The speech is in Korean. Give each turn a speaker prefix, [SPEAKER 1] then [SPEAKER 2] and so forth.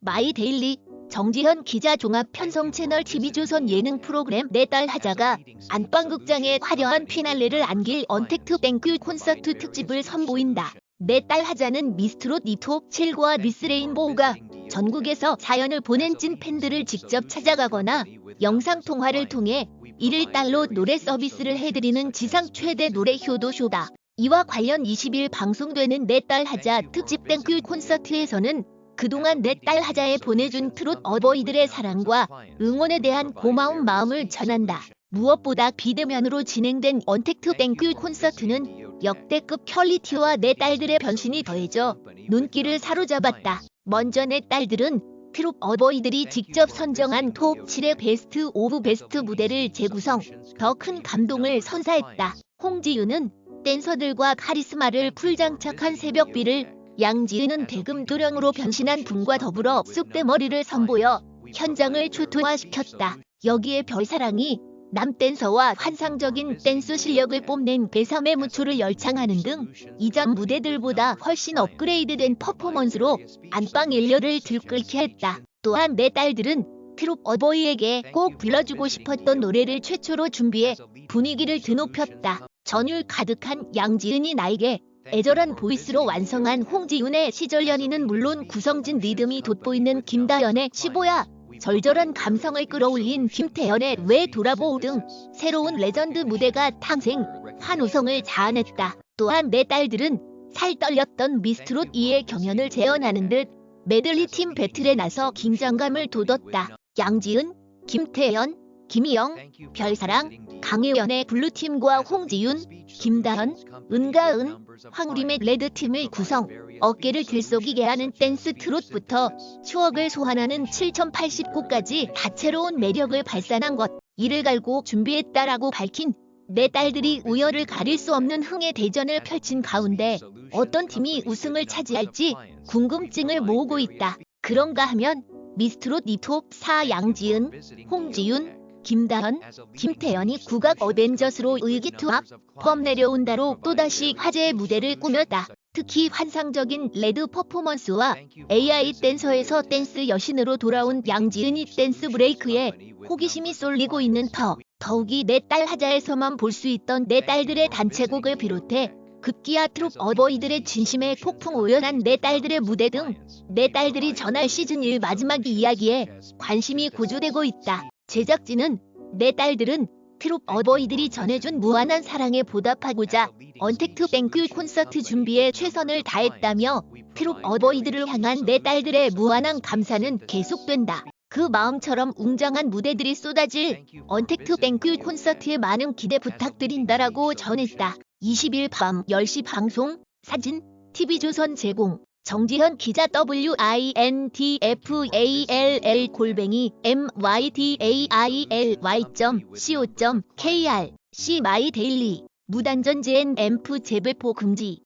[SPEAKER 1] 마이데일리 정지현 기자 종합 편성 채널 TV조선 예능 프로그램 내 딸 하자가 안방극장에 화려한 피날레를 안길 언택트 땡큐 콘서트 특집을 선보인다. 내 딸 하자는 미스트롯 이토 7과 미스 레인보우가 전국에서 사연을 보낸 찐 팬들을 직접 찾아가거나 영상통화를 통해 1일1달로 노래 서비스를 해드리는 지상 최대 노래 효도쇼다. 이와 관련 20일 방송되는 내 딸 하자 특집 땡큐 콘서트에서는 그동안 내 딸 하자에 보내준 트롯 어버이들의 사랑과 응원에 대한 고마운 마음을 전한다. 무엇보다 비대면으로 진행된 언택트 땡큐 콘서트는 역대급 퀄리티와 내 딸들의 변신이 더해져 눈길을 사로잡았다. 먼저 내 딸들은 트롯 어버이들이 직접 선정한 톱 7의 베스트 오브 베스트 무대를 재구성, 더 큰 감동을 선사했다. 홍지윤은 댄서들과 카리스마를 풀장착한 새벽비를 양지은은 대금 도령으로 변신한 분과 더불어 쑥대머리를 선보여 현장을 초토화시켰다. 여기에 별사랑이 남 댄서와 환상적인 댄스 실력을 뽐낸 배3의 무초를 열창하는 등 이전 무대들보다 훨씬 업그레이드된 퍼포먼스로 안방 일렬을 들끓게 했다. 또한 내 딸들은 트롯 어버이에게 꼭 불러주고 싶었던 노래를 최초로 준비해 분위기를 드높였다. 전율 가득한 양지은이 나에게 애절한 보이스로 완성한 홍지윤의 시절 연인은 물론 구성진 리듬이 돋보이는 김다연의 15야 절절한 감성을 끌어올린 김태연의 왜 돌아보우 등 새로운 레전드 무대가 탄생 환호성을 자아냈다. 또한 내 딸들은 살 떨렸던 미스트롯 2의 경연을 재현하는 듯 메들리 팀 배틀에 나서 긴장감을 돋웠다. 양지은, 김태연, 김희영, 별사랑, 강혜연의 블루팀과 홍지윤, 김다현, 은가은, 황우림의 레드팀을 구성, 어깨를 들썩이게 하는 댄스 트롯부터 추억을 소환하는 7089까지 다채로운 매력을 발산한 것, 이를 갈고 준비했다라고 밝힌 내 딸들이 우열을 가릴 수 없는 흥의 대전을 펼친 가운데 어떤 팀이 우승을 차지할지 궁금증을 모으고 있다. 그런가 하면 미스트롯 이톱 4 양지은, 홍지윤, 김다현, 김태연이 국악 어벤져스로 의기투합, 펌 내려온다로 또다시 화제의 무대를 꾸몄다. 특히 환상적인 레드 퍼포먼스와 AI 댄서에서 댄스 여신으로 돌아온 양지은이 댄스 브레이크에 호기심이 쏠리고 있는 터. 더욱이 내 딸 하자에서만 볼 수 있던 내 딸들의 단체곡을 비롯해 급기야 트롯 어버이들의 진심에 폭풍 오연한 내 딸들의 무대 등 내 딸들이 전할 시즌 1 마지막 이야기에 관심이 고조되고 있다. 제작진은 내 딸들은 트롯 어버이들이 전해준 무한한 사랑에 보답하고자 언택트 뱅크 콘서트 준비에 최선을 다했다며 트롯 어버이들을 향한 내 딸들의 무한한 감사는 계속된다. 그 마음처럼 웅장한 무대들이 쏟아질 언택트 뱅크 콘서트에 많은 기대 부탁드린다라고 전했다. 20일 밤 10시 방송 사진 TV조선 제공 정지현 기자 WINTFALL 골뱅이 MYDAILY.co.kr C 마이데일리 무단전 앰프 재배포 금지